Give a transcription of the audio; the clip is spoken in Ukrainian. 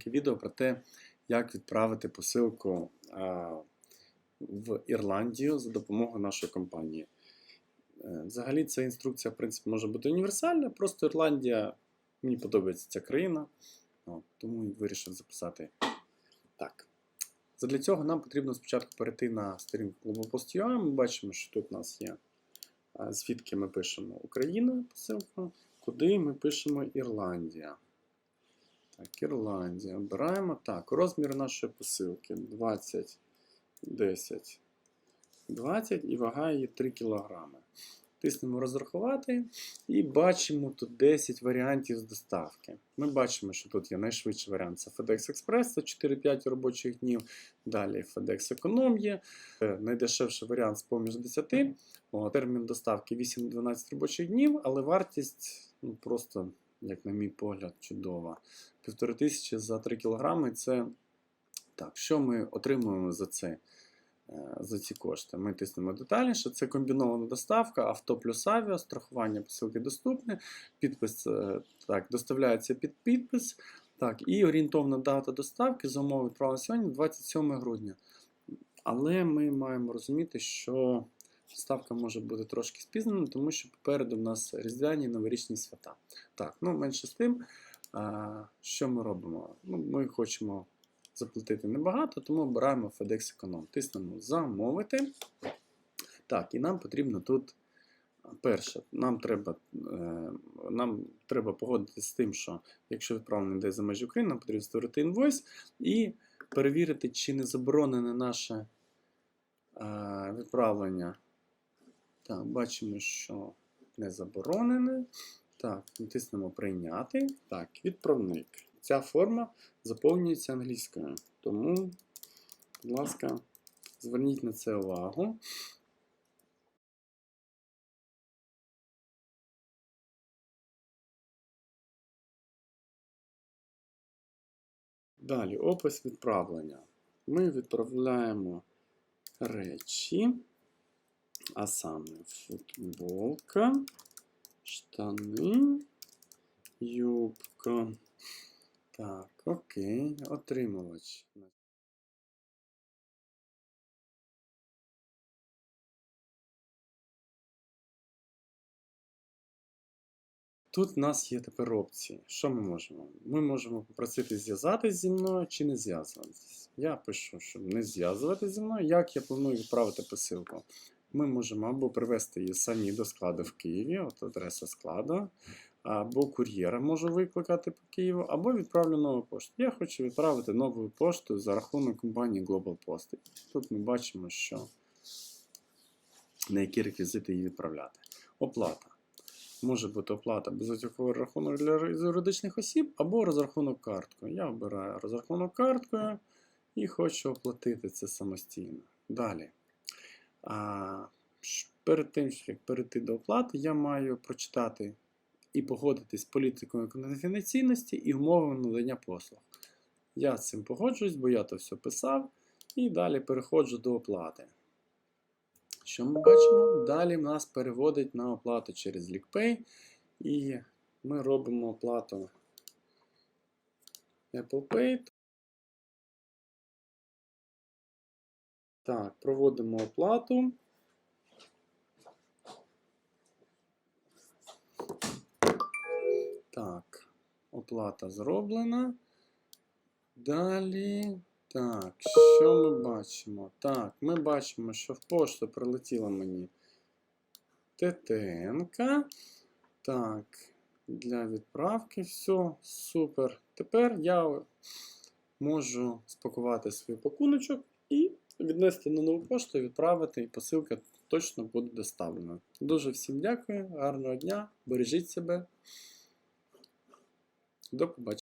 коротеньке відео про те, як відправити посилку в Ірландію за допомогою нашої компанії. Е, Взагалі, ця інструкція, в принципі, може бути універсальна, просто Ірландія, мені подобається ця країна, тому і вирішив записати так. Задля цього нам потрібно спочатку перейти на сторінку Globalpost.ua. Ми бачимо, що тут у нас є, звідки ми пишемо Україна посилку, куди ми пишемо Ірландія. Так, Ірландія. Обираємо. Так, розмір нашої посилки 20, 10, 20 і вага її 3 кг. Тиснемо розрахувати і бачимо тут 10 варіантів з доставки. Ми бачимо, що тут є найшвидший варіант це FedEx Express, це 4-5 робочих днів. Далі FedEx Econom є. Найдешевший варіант з поміж 10. О, термін доставки 8-12 робочих днів, але вартість ну, просто, як на мій погляд, чудова. Півтори тисячі за 3 кг це так, що ми отримуємо за це? е, За ці кошти. Ми тиснемо детальніше. Це комбінована доставка, авто плюс авіа, страхування посилки доступне, підпис е, так, доставляється під підпис. Так, і орієнтовна дата доставки за умови відправлення сьогодні 27 грудня. Але ми маємо розуміти, що доставка може бути трошки спізнена, тому що попереду в нас різдвяні новорічні свята. Так, ну менше з тим, що ми робимо? Ну, ми хочемо заплатити небагато, тому обираємо FedEx Econom. Тиснемо замовити. Так, і нам потрібно тут. Перше, нам треба, е, нам треба погодитися з тим, що якщо відправлено йде за межі України, нам потрібно створити інвойс і перевірити, чи не заборонене наше е, відправлення. Так, бачимо, що не заборонене. Так, натиснемо прийняти. Так, відправник. Ця форма заповнюється англійською. Тому, будь ласка, зверніть на це увагу. Далі опис відправлення. Ми відправляємо речі, а саме футболка, штани, юбка. Так, окей, отримувач. Тут в нас є тепер опції. Що ми можемо? Ми можемо попросити зв'язатись зі мною чи не зв'язуватись. Я пишу, щоб не зв'язуватись зі мною. Як я планую відправити посилку? Ми можемо або привезти її самі до складу в Києві, от адреса складу, або кур'єра можу викликати по Києву, або відправлю нову пошту. Я хочу відправити нову пошту за рахунок компанії Global Post. Тут ми бачимо, що на які реквізити її відправляти. Оплата. Може бути оплата безготівковий рахунок для юридичних осіб або розрахунок карткою. Я обираю розрахунок карткою і хочу оплатити це самостійно. Далі. Перед тим, як перейти до оплати, я маю прочитати і погодитись з політикою конфіденційності і умовами надання послуг. Я з цим погоджуюсь, бо я то все писав. І далі переходжу до оплати. Що ми бачимо? Далі нас переводить на оплату через LickPay. І ми робимо оплату Apple Pay. Так, проводимо оплату. Так, оплата зроблена. Далі. Так, що ми бачимо? Так, ми бачимо, що в пошту прилетіла мені ТТН. Так, для відправки все супер. Тепер я можу спакувати свій пакуночок і віднести на нову пошту, відправити, і посилка точно буде доставлена. Дуже всім дякую, гарного дня, бережіть себе. До побачення.